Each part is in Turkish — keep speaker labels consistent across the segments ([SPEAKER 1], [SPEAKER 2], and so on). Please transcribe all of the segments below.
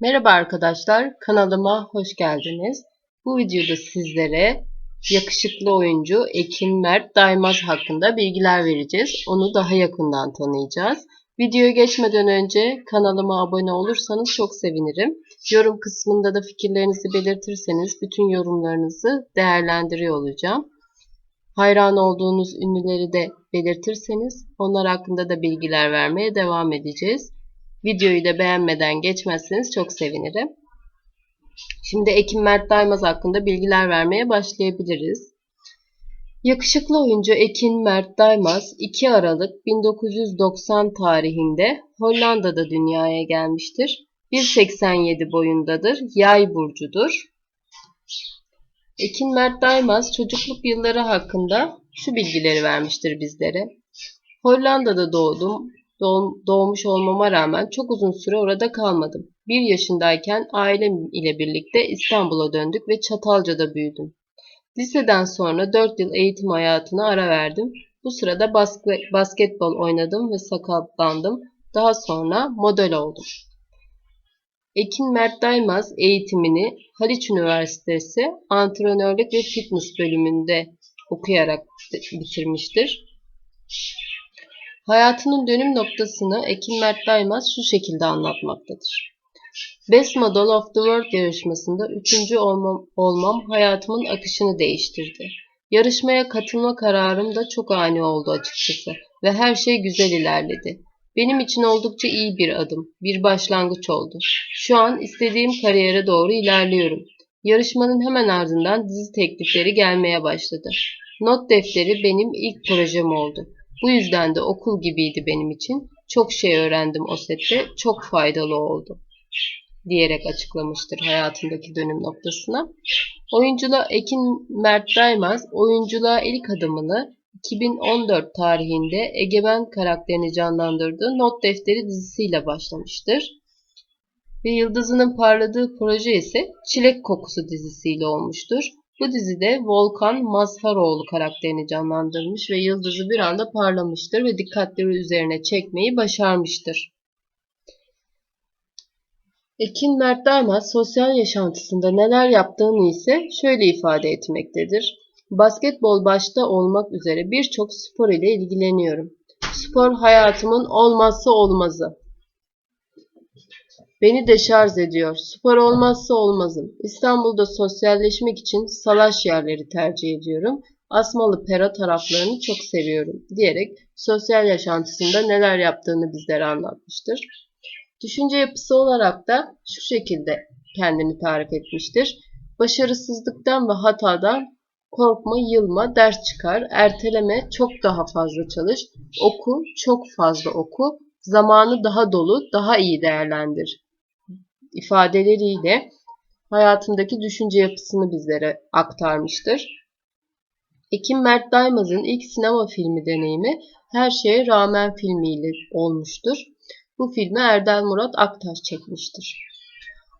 [SPEAKER 1] Merhaba arkadaşlar, kanalıma hoş geldiniz. Bu videoda sizlere yakışıklı oyuncu Ekin Mert Daimaz hakkında bilgiler vereceğiz. Onu daha yakından tanıyacağız. Videoya geçmeden önce kanalıma abone olursanız çok sevinirim. Yorum kısmında da fikirlerinizi belirtirseniz bütün yorumlarınızı değerlendiriyor olacağım. Hayran olduğunuz ünlüleri de belirtirseniz onlar hakkında da bilgiler vermeye devam edeceğiz. Videoyu da beğenmeden geçmezseniz çok sevinirim. Şimdi Ekim Mert Daimaz hakkında bilgiler vermeye başlayabiliriz. Yakışıklı oyuncu Ekin Mert Daimaz 2 Aralık 1990 tarihinde Hollanda'da dünyaya gelmiştir. 1.87 boyundadır. Yay burcudur. Ekin Mert Daimaz çocukluk yılları hakkında şu bilgileri vermiştir bizlere. Hollanda'da doğdum. Doğmuş olmama rağmen çok uzun süre orada kalmadım. Bir yaşındayken ailem ile birlikte İstanbul'a döndük ve Çatalca'da büyüdüm. Liseden sonra 4 yıl eğitim hayatına ara verdim. Bu sırada basketbol oynadım ve sakatlandım. Daha sonra model oldum. Ekin Mert Daimaz eğitimini Haliç Üniversitesi Antrenörlük ve Fitness bölümünde okuyarak bitirmiştir. Hayatının dönüm noktasını Ekin Mert Daimaz şu şekilde anlatmaktadır. Best Model of the World yarışmasında üçüncü olmam, olmam hayatımın akışını değiştirdi. Yarışmaya katılma kararım da çok ani oldu açıkçası ve her şey güzel ilerledi. Benim için oldukça iyi bir adım, bir başlangıç oldu. Şu an istediğim kariyere doğru ilerliyorum. Yarışmanın hemen ardından dizi teklifleri gelmeye başladı. Not defteri benim ilk projem oldu. Bu yüzden de okul gibiydi benim için. Çok şey öğrendim o sette, çok faydalı oldu diyerek açıklamıştır hayatındaki dönüm noktasına. Oyunculuğa Ekin Mert Daimaz oyunculuğa ilk adımını 2014 tarihinde Egemen karakterini canlandırdığı Not Defteri dizisiyle başlamıştır. Ve yıldızının parladığı proje ise Çilek Kokusu dizisiyle olmuştur. Bu dizide Volkan Mazharoğlu karakterini canlandırmış ve yıldızı bir anda parlamıştır ve dikkatleri üzerine çekmeyi başarmıştır. Ekin Mert Daimaz sosyal yaşantısında neler yaptığını ise şöyle ifade etmektedir. Basketbol başta olmak üzere birçok spor ile ilgileniyorum. Spor hayatımın olmazsa olmazı. Beni deşarj ediyor. Spor olmazsa olmazım. İstanbul'da sosyalleşmek için salaş yerleri tercih ediyorum. Asmalı pera taraflarını çok seviyorum diyerek sosyal yaşantısında neler yaptığını bizlere anlatmıştır. Düşünce yapısı olarak da şu şekilde kendini tarif etmiştir. Başarısızlıktan ve hatadan korkma, yılma, ders çıkar, erteleme, çok daha fazla çalış, oku, çok fazla oku, zamanı daha dolu, daha iyi değerlendir ifadeleriyle hayatındaki düşünce yapısını bizlere aktarmıştır. Ekim Mert Daimaz'ın ilk sinema filmi deneyimi Her Şeye Rağmen filmiyle olmuştur. Bu filmi Erdal Murat Aktaş çekmiştir.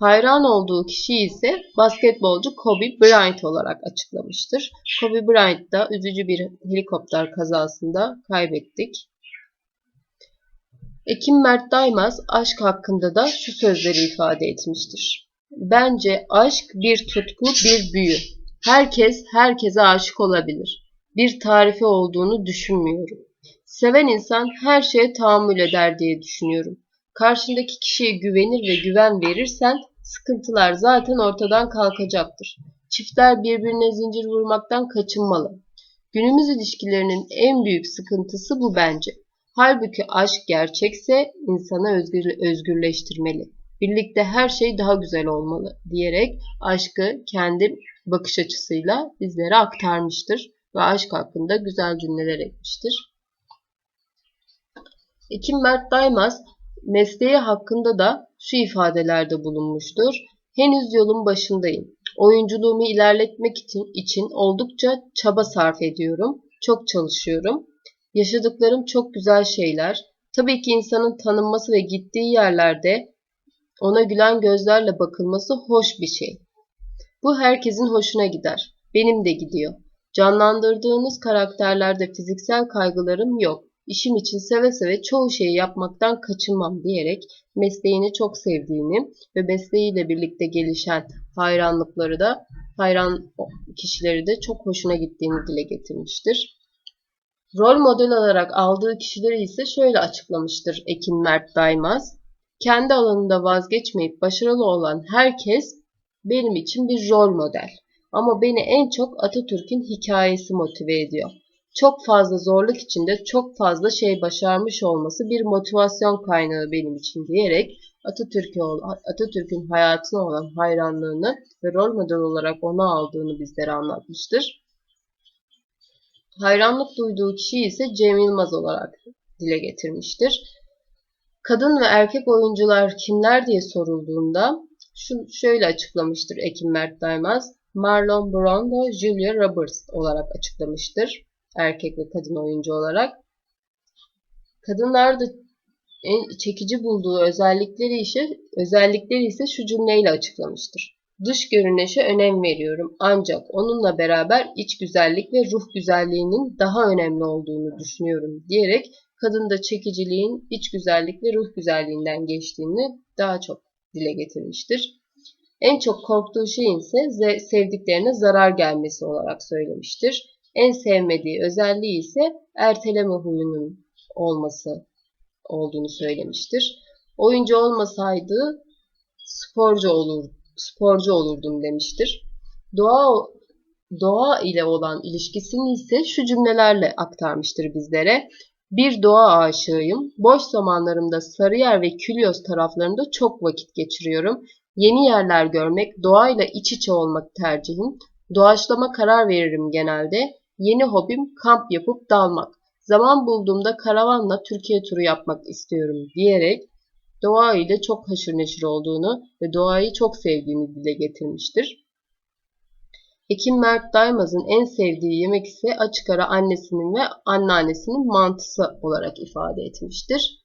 [SPEAKER 1] Hayran olduğu kişi ise basketbolcu Kobe Bryant olarak açıklamıştır. Kobe Bryant da üzücü bir helikopter kazasında kaybettik. Ekim Mert Daimaz aşk hakkında da şu sözleri ifade etmiştir. Bence aşk bir tutku, bir büyü. Herkes herkese aşık olabilir. Bir tarifi olduğunu düşünmüyorum. Seven insan her şeye tahammül eder diye düşünüyorum. Karşındaki kişiye güvenir ve güven verirsen sıkıntılar zaten ortadan kalkacaktır. Çiftler birbirine zincir vurmaktan kaçınmalı. Günümüz ilişkilerinin en büyük sıkıntısı bu bence. Halbuki aşk gerçekse insanı özgür, özgürleştirmeli. Birlikte her şey daha güzel olmalı diyerek aşkı kendi bakış açısıyla bizlere aktarmıştır ve aşk hakkında güzel cümleler etmiştir. Ekim Mert Daimaz mesleği hakkında da şu ifadelerde bulunmuştur. Henüz yolun başındayım. Oyunculuğumu ilerletmek için, için oldukça çaba sarf ediyorum. Çok çalışıyorum. Yaşadıklarım çok güzel şeyler. Tabii ki insanın tanınması ve gittiği yerlerde ona gülen gözlerle bakılması hoş bir şey. Bu herkesin hoşuna gider. Benim de gidiyor. Canlandırdığınız karakterlerde fiziksel kaygılarım yok. işim için seve seve çoğu şeyi yapmaktan kaçınmam diyerek mesleğini çok sevdiğini ve mesleğiyle birlikte gelişen hayranlıkları da hayran kişileri de çok hoşuna gittiğini dile getirmiştir. Rol model olarak aldığı kişileri ise şöyle açıklamıştır Ekin Mert Daymaz. Kendi alanında vazgeçmeyip başarılı olan herkes benim için bir rol model. Ama beni en çok Atatürk'ün hikayesi motive ediyor. Çok fazla zorluk içinde çok fazla şey başarmış olması bir motivasyon kaynağı benim için diyerek Atatürk'e Atatürk'ün hayatına olan hayranlığını ve rol model olarak ona aldığını bizlere anlatmıştır. Hayranlık duyduğu kişi ise Cem Yılmaz olarak dile getirmiştir. Kadın ve erkek oyuncular kimler diye sorulduğunda şu şöyle açıklamıştır Ekim Mert Daymaz. Marlon Brando, Julia Roberts olarak açıklamıştır. Erkek ve kadın oyuncu olarak. Kadınlar da en çekici bulduğu özellikleri ise, özellikleri ise şu cümleyle açıklamıştır. Dış görünüşe önem veriyorum ancak onunla beraber iç güzellik ve ruh güzelliğinin daha önemli olduğunu düşünüyorum diyerek kadında çekiciliğin iç güzellik ve ruh güzelliğinden geçtiğini daha çok dile getirmiştir. En çok korktuğu şey ise sevdiklerine zarar gelmesi olarak söylemiştir. En sevmediği özelliği ise erteleme huyunun olması olduğunu söylemiştir. Oyuncu olmasaydı sporcu olur, sporcu olurdum demiştir. Doğa doğa ile olan ilişkisini ise şu cümlelerle aktarmıştır bizlere. Bir doğa aşığıyım. Boş zamanlarımda Sarıyer ve Külyos taraflarında çok vakit geçiriyorum. Yeni yerler görmek, doğayla iç içe olmak tercihim. Doğaçlama karar veririm genelde. Yeni hobim kamp yapıp dalmak. Zaman bulduğumda karavanla Türkiye turu yapmak istiyorum diyerek doğa ile çok haşır neşir olduğunu ve doğayı çok sevdiğini dile getirmiştir. Ekim Mert Daymaz'ın en sevdiği yemek ise açık ara annesinin ve anneannesinin mantısı olarak ifade etmiştir.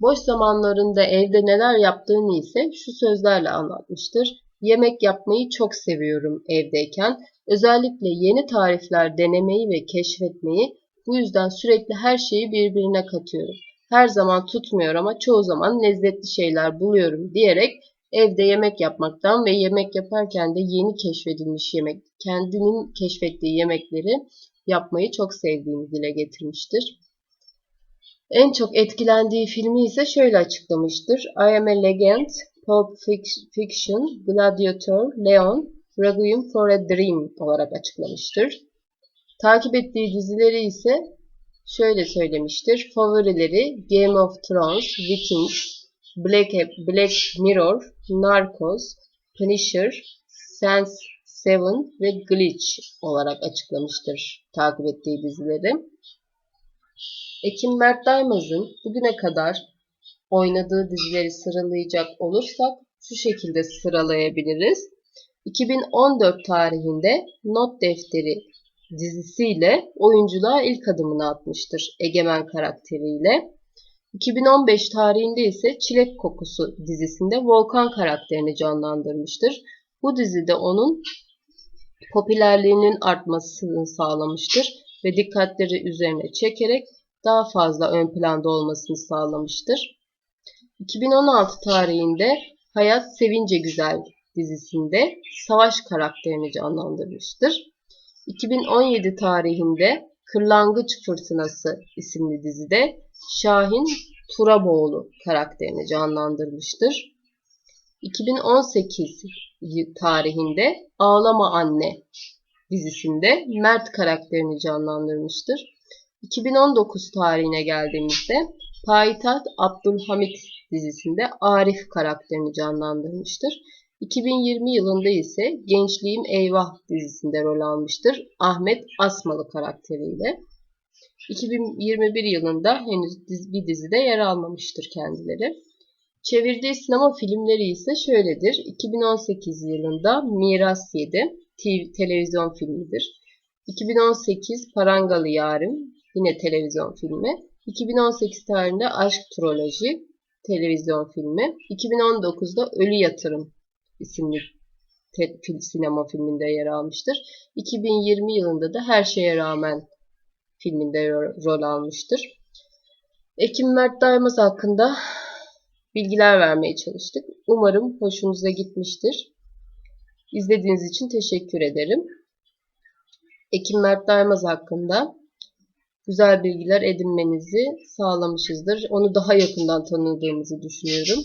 [SPEAKER 1] Boş zamanlarında evde neler yaptığını ise şu sözlerle anlatmıştır. Yemek yapmayı çok seviyorum evdeyken. Özellikle yeni tarifler denemeyi ve keşfetmeyi bu yüzden sürekli her şeyi birbirine katıyorum. Her zaman tutmuyor ama çoğu zaman lezzetli şeyler buluyorum diyerek evde yemek yapmaktan ve yemek yaparken de yeni keşfedilmiş yemek, kendinin keşfettiği yemekleri yapmayı çok sevdiğini dile getirmiştir. En çok etkilendiği filmi ise şöyle açıklamıştır. I Am a Legend, Pulp Fiction, Gladiator, Leon, Requiem for a Dream olarak açıklamıştır. Takip ettiği dizileri ise şöyle söylemiştir. Favorileri Game of Thrones, Vikings, Black, Black Mirror, Narcos, Punisher, Sense 7 ve Glitch olarak açıklamıştır takip ettiği dizileri. Ekim Mert Daymaz'ın bugüne kadar oynadığı dizileri sıralayacak olursak şu şekilde sıralayabiliriz. 2014 tarihinde Not Defteri dizisiyle oyunculuğa ilk adımını atmıştır Egemen karakteriyle. 2015 tarihinde ise Çilek Kokusu dizisinde Volkan karakterini canlandırmıştır. Bu dizide onun popülerliğinin artmasını sağlamıştır ve dikkatleri üzerine çekerek daha fazla ön planda olmasını sağlamıştır. 2016 tarihinde Hayat Sevince Güzel dizisinde Savaş karakterini canlandırmıştır. 2017 tarihinde Kırlangıç Fırtınası isimli dizide Şahin Turaboğlu karakterini canlandırmıştır. 2018 tarihinde Ağlama Anne dizisinde Mert karakterini canlandırmıştır. 2019 tarihine geldiğimizde Payitaht Abdülhamit dizisinde Arif karakterini canlandırmıştır. 2020 yılında ise Gençliğim Eyvah dizisinde rol almıştır. Ahmet Asmalı karakteriyle. 2021 yılında henüz bir dizide yer almamıştır kendileri. Çevirdiği sinema filmleri ise şöyledir. 2018 yılında Miras 7 TV, televizyon filmidir. 2018 Parangalı Yarim yine televizyon filmi. 2018 tarihinde Aşk Troloji televizyon filmi. 2019'da Ölü Yatırım isimli sinema filminde yer almıştır. 2020 yılında da Her Şeye Rağmen filminde ro- rol almıştır. Ekim Mert Daimaz hakkında bilgiler vermeye çalıştık. Umarım hoşunuza gitmiştir. İzlediğiniz için teşekkür ederim. Ekim Mert Daimaz hakkında güzel bilgiler edinmenizi sağlamışızdır. Onu daha yakından tanıdığımızı düşünüyorum.